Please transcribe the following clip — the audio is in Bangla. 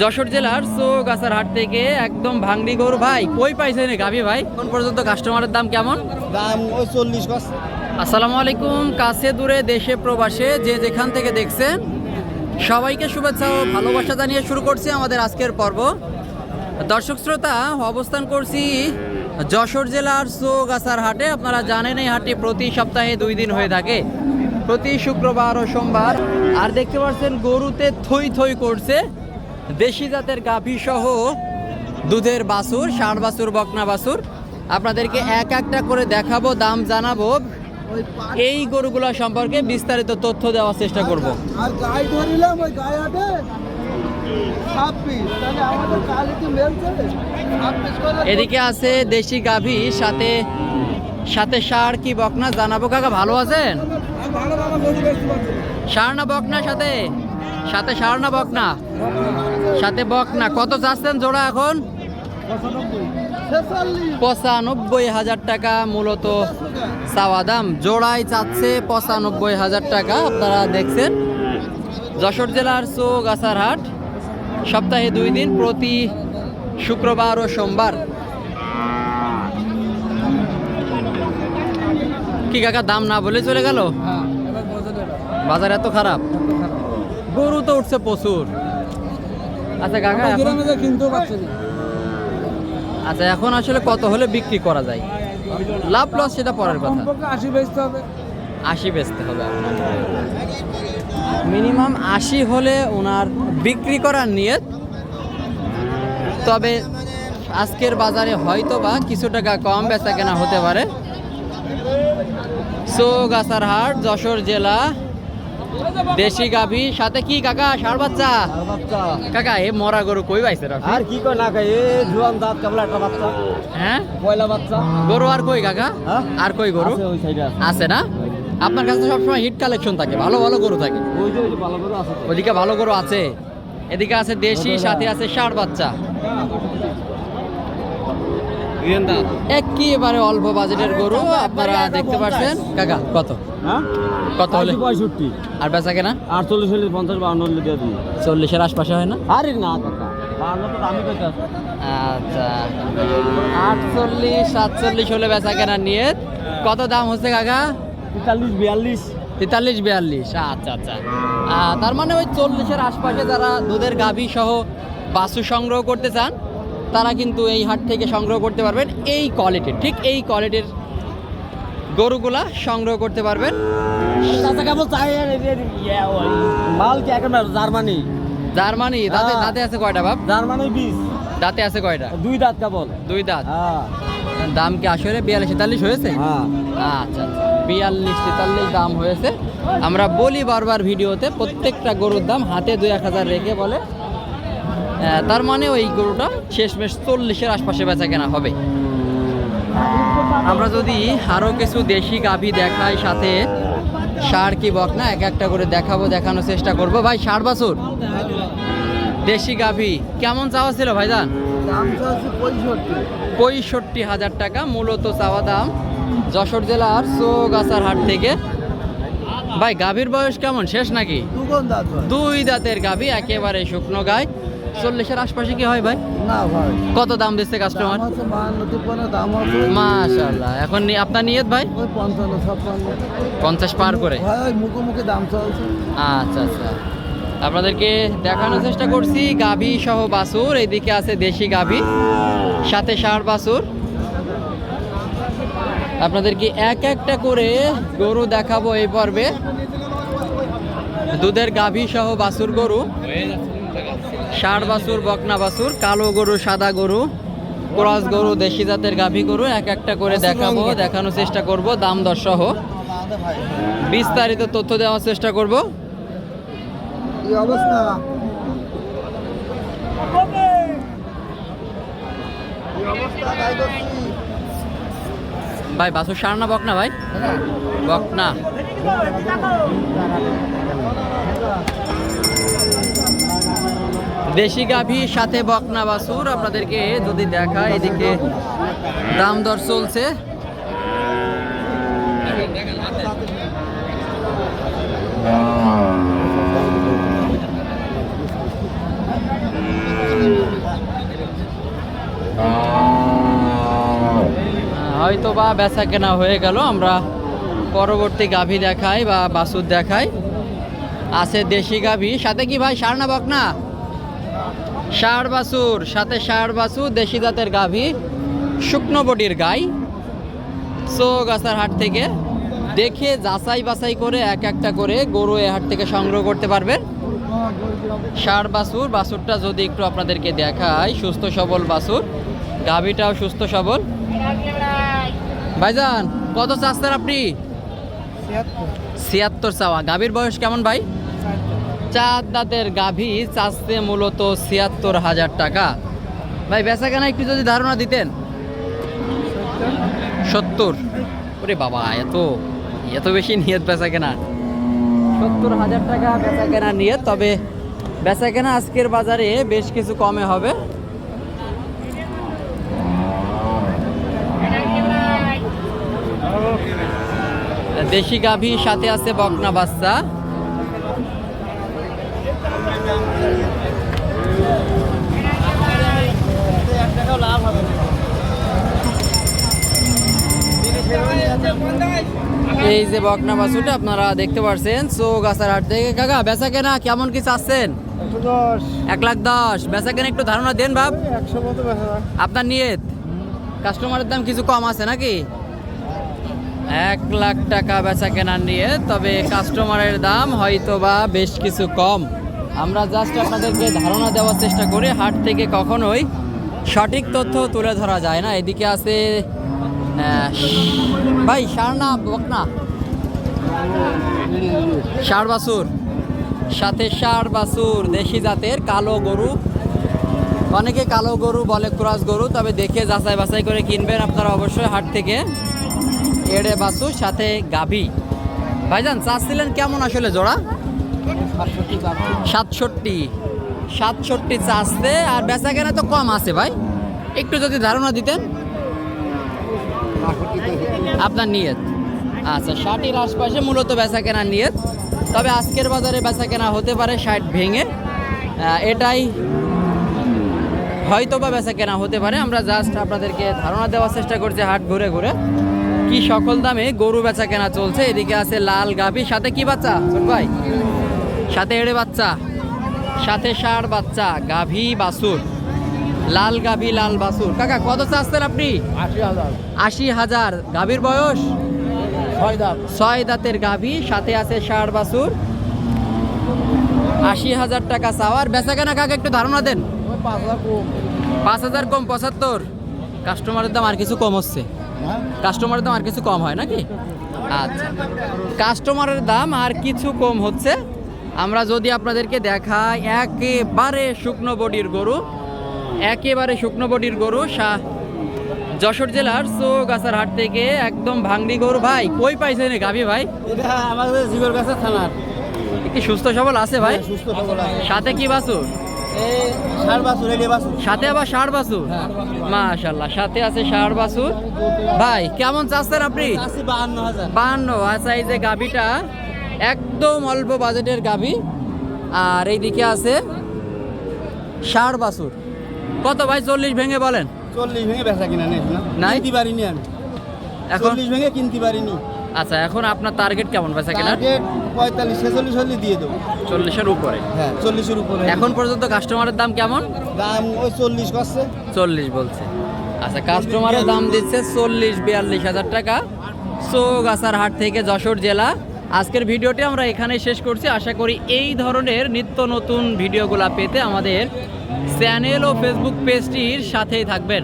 যশোর জেলার গাছার হাট থেকে একদম ভাঙড়ি গরু। ভাই কই পাইছেন গাভি ভাই? কোন পর্যন্ত কাস্টমারের দাম কেমন? দাম ওই চল্লিশ গছ আসসালামু আলাইকুম কাছে দূরে দেশে প্রবাসে যে যেখান থেকে দেখছেন সবাইকে শুভেচ্ছা ও ভালোবাসা জানিয়ে শুরু করছি আমাদের আজকের পর্ব। দর্শক শ্রোতা অবস্থান করছি যশোর জেলার সোগাছার হাটে। আপনারা জানেন এই হাটটি প্রতি সপ্তাহে দুই দিন হয়ে থাকে। প্রতি শুক্রবার ও সোমবার। আর দেখতে পাচ্ছেন গরুতে থই থই করছে। দেশি জাতের গাভী সহ দুধের বাছুর ষাঁড় বাছুর বকনা বাছুর। আপনাদেরকে এক একটা করে দেখাবো দাম জানাব। এই গরুগুলো সম্পর্কে বিস্তারিত তথ্য দেওয়ার চেষ্টা করব। আর গাই ধরিলাম ওই এদিকে আছে দেশি গাভী সাথে সাথে ষাঁড় কি বকনা? জানাব কাকা ভালো আছেন? ষাঁড় না বকনা সাথে? সাথে ষাঁড় না বকনা সাথে বকনা কত চাচ্ছেন জোড়া এখন? পঁচানব্বই হাজার টাকা মূলত চাওয়া দাম। জোড়াই চাচ্ছে পঁচানব্বই হাজার টাকা। আপনারা দেখছেন যশোর জেলার চৌগাছার হাট সপ্তাহে দুই দিন প্রতি শুক্রবার ও সোমবার। কি কাকা দাম না বলে চলে গেল? হ্যাঁ বাজার। এত খারাপ। গরু তো উঠছে প্রচুর। আচ্ছা কাকা এখন- গ্রামে যে কিনতেও পারছে না। আচ্ছা এখন আসলে কত হলে বিক্রি করা যায়? লাভ লস সেটা পরের কথা। আশি বেচতে হবে। আশি বেচতে হবে মিনিমাম আশি হলে ওনার বিক্রি করার নিয়ত। তবে আজকের বাজারে হয়তো বা কিছু টাকা কম বেচা কেনা হতে পারে। সোগাছার হাট যশোর জেলা দেশি গাভী সাথে কি কাকা? ষাড় বাচ্চা? কাকা এ মরা গরু কই পাইছে আর কি কয় না কয় এ জুয়ান দাঁত কেবল একটা বাচ্চা। হ্যাঁ? পয়লা বাচ্চা। গরু আর কই কাকা? হ্যাঁ? আর কই গরু? আছে না? আপনার কাছে সবসময় হিট কালেকশন থাকে ভালো ভালো গরু থাকে। ওই যে ভালো গরু আছে তো। ওদিকে ভালো গরু আছে। এদিকে আছে দেশি সাথে আছে ষাট বাচ্চা। একেবারে অল্প বাজেটের গরু আপনারা দেখতে পাচ্ছেন। কাকা কত? হ্যাঁ? কত হলে? পঁয়ষট্টি। আর বেচা কেনা? আটচল্লিশ হলে পঞ্চাশ বাউন্ন হলে দিয়ে চল্লিশের আশপাশে হয় না? আরে না কাকা। আচ্ছা আটচল্লিশ সাতচল্লিশ হলে বেচা কেনা নিয়ে। কত দাম হচ্ছে কাকা? তেতাল্লিশ বিয়াল্লিশ। তেতাল্লিশ বিয়াল্লিশ। আচ্ছা আচ্ছা। তার মানে ওই চল্লিশের আশপাশে যারা দুধের গাভী সহ বাসু সংগ্রহ করতে চান তারা কিন্তু এই হাট থেকে সংগ্রহ করতে পারবেন এই কোয়ালিটির ঠিক এই কোয়ালিটির গরুগুলা সংগ্রহ করতে পারবেন। ইয়ে মাল কি একেবারে জার্মানি? জার্মানি দাঁতে হ্যাঁ। দাঁতে আছে কয়টা বাপ? জার্মানি বিশ দাঁতে আছে কয়টা? দুই দাঁত কেবল। দুই দাঁত। হ্যাঁ। দাম কি আসলে বিয়াল্লিশ তেতাল্লিশ হয়েছে? হ্যাঁ। আচ্ছা আচ্ছা। বিয়াল্লিশ তেতাল্লিশ দাম হয়েছে। আমরা বলি বারবার ভিডিওতে প্রত্যেকটা গরুর দাম হাতে দুই এক হাজার রেখে বলে তার মানে ওই গরুটা শেষমেশ চল্লিশের আশপাশে বেচা কেনা হবে। আমরা যদি আরও কিছু দেশি গাভী দেখাই সাথে সার কি বক না এক একটা করে দেখাবো দেখানোর চেষ্টা করব। ভাই ষাট বছর? দেশি গাভী কেমন চাওয়া ছিল ভাইজান? দাম পঁয়ষট্টি। হাজার টাকা মূলত চাওয়া দাম যশোর জেলার চৌগাছার হাট থেকে। ভাই গাভীর বয়স কেমন? শেষ নাকি। দুই দাঁতের গাভী একেবারে শুকনো গায় চল্লিশের আশপাশে কি হয় ভাই? না ভাই। কত দাম দিচ্ছে কাস্টমার মাশাল্লাহ এখন আপনার নিয়ত ভাই? পঞ্চাশ পার করে? ভাই ওই মুখে মুখে দাম চলছে। আচ্ছা আচ্ছা। আপনাদেরকে দেখানোর চেষ্টা করছি গাভী সহ বাছুর। এইদিকে আছে দেশি গাভী সাথে ষাঁড় বাছুর। আপনাদেরকে এক একটা করে গরু দেখাবো এই পর্বে। দুধের গাভী সহ বাছুর গরু। ষাঁড় বাছুর বকনা বাছুর কালো গরু সাদা গরু ক্রস গরু দেশি জাতের গাভী গরু এক একটা করে দেখাবো দেখানোর চেষ্টা করব দাম দর সহ। বিস্তারিত তথ্য দেওয়ার চেষ্টা করব। ভাই বাছুর সার না বকনা ভাই? বকনা। দেশি গাভী, সাথে বকনা বাসুর আপনাদেরকে যদি দেখা এদিকে দাম দর চলছে। হয়তো বা বেচা কেনা হয়ে গেল। আমরা পরবর্তী গাভী দেখাই বা বাসুর দেখাই। আছে দেশি গাভী। সাথে কি ভাই, সারনা বকনা? ষাড় বাছুর সাথে ষাড় বাছুর দেশি জাতের গাভী শুকনো বডির গাই। গাছার হাট থেকে দেখে যাচাই বাছাই করে এক একটা করে গরু এ হাট থেকে সংগ্রহ করতে পারবেন ষাড় বাছুর বাছুরটা যদি একটু আপনাদেরকে দেখাই সুস্থ সবল বাছুর গাভীটাও সুস্থ সবল। ভাইজান কত চাচ্ছেন আপনি? ছিয়াত্তর চাওয়া। গাভীর বয়স কেমন ভাই? চার গাভী চাচ্ছে মূলত ছিয়াত্তর হাজার টাকা। ভাই বেচা কেনা একটু যদি ধারণা দিতেন। সত্তর। ওরে বাবা, এত এত বেশি নিয়ত বেচা কেনা সত্তর হাজার টাকা বেচা কেনা নিয়ে তবে বেচা কেনা আজকের বাজারে বেশ কিছু কমে হবে। দেশি গাভী সাথে আছে বকনা বাচ্চা। এই যে বকনা বাছুরটা আপনারা দেখতে পারছেন। সো গাছার হাট থেকে কাকা বেচা কেনা কেমন কি চাচ্ছেন? এক লাখ দশ। বেচা কেনা একটু ধারণা দেন বাপ আপনার নিয়ত? কাস্টমারের দাম কিছু কম আছে নাকি? এক লাখ টাকা বেচা কেনার নিয়ে তবে কাস্টমারের দাম হয়তো বা বেশ কিছু কম। আমরা জাস্ট আপনাদেরকে ধারণা দেওয়ার চেষ্টা করি হাট থেকে কখনোই সঠিক তথ্য তুলে ধরা যায় না। এদিকে আছে ভাই, সার না বকনা। ষাড় বাছুর। সাথে ষাড় বাছুর, দেশি জাতের কালো গরু। অনেকে কালো গরু বলে ক্রস গরু, তবে দেখে যাচাই বাছাই করে কিনবেন আপনারা অবশ্যই হাট থেকে। এড়ে বাছুর, সাথে গাভী। ভাইজান চাচ্ছিলেন কেমন আসলে জোড়া? সাতষট্টি। সাতষট্টি চাষতে আর বেচা কেনা তো কম আছে ভাই। একটু যদি ধারণা দিতেন। আপনার নিয়ত। আচ্ছা ষাটির আশপাশে মূলত বেচা কেনা নিয়ত। তবে আজকের বাজারে বেচা কেনা হতে পারে ষাট ভেঙে। এটাই হয়তো বা বেচা কেনা হতে পারে। আমরা জাস্ট আপনাদেরকে ধারণা দেওয়ার চেষ্টা করছি হাট ঘুরে ঘুরে। কি সকল দামে গরু বেচা কেনা চলছে। এদিকে আছে লাল গাভী, সাথে কি বাচ্চা ভাই? সাথে এড়ে বাচ্চা, সাথে ষাঁড় বাচ্চা, গাভী, বাছুর। লাল গাভী লাল বাছুর কাকা কত চাচ্ছেন আপনি? আশি হাজার। আশি হাজার। গাভীর বয়স? ছয় দাঁতের গাভী সাথে আছে ষাট বাছুর আশি হাজার টাকা চাওয়ার। বেচা কেনা কাকা একটু ধারণা দেন। পাঁচ হাজার কম। পাঁচ হাজার কম পঁচাত্তর। কাস্টমারের দাম আর কিছু কম হচ্ছে। হ্যাঁ? কাস্টমারের দাম আর কিছু কম হয় নাকি? আচ্ছা। কাস্টমারের দাম আর কিছু কম হচ্ছে। আমরা যদি আপনাদেরকে দেখাই একেবারে শুকনো বডির গরু। একেবারে শুকনো বডির গরু সা- যশোর জেলার চৌগাছার হাট থেকে একদম ভাঙড়ি গরু। ভাই কই পাইছেন গাভী ভাই? এটা আমাদের জীবন কাছে থানার। কি সুস্থ সবল আছে ভাই? সুস্থ সবল আছে। সাথে কি বাছুর? সাথে আবার ষাড় বাছুর? হ্যাঁ। মাশাল্লাহ সাথে আছে ষাড় বাছুর। ভাই কেমন চাচ্ছেন আপনি? বাহান্ন আচ্ছা এই যে গাভিটা একদম অল্প বাজেটের গাভি। আর এইদিকে আছে ষাড় বাছুর। কত ভাই চল্লিশ ভেঙে বলেন? চল্লিশ ভেঙে বেচা কিনা নেই না? কিনতে পারিনি আমি। এখন? চল্লিশ ভেঙে কিনতে পারিনি। আচ্ছা এখন আপনার টার্গেট কেমন বেচা টার্গেট পঁয়তাল্লিশ ছেচল্লিশ হলে দিয়ে দেবো। চল্লিশের উপরে? হ্যাঁ চল্লিশের উপরে। এখন পর্যন্ত কাস্টমারের দাম কেমন? দাম ওই চল্লিশ করছে। চল্লিশ বলছে। আচ্ছা কাস্টমারের দাম দিচ্ছে চল্লিশ বিয়াল্লিশ হাজার টাকা। চৌগাছার হাট থেকে যশোর জেলা। আজকের ভিডিওটি আমরা এখানেই শেষ করছি। আশা করি এই ধরনের নিত্য নতুন ভিডিওগুলো পেতে আমাদের চ্যানেল ও ফেসবুক পেজটির সাথেই থাকবেন।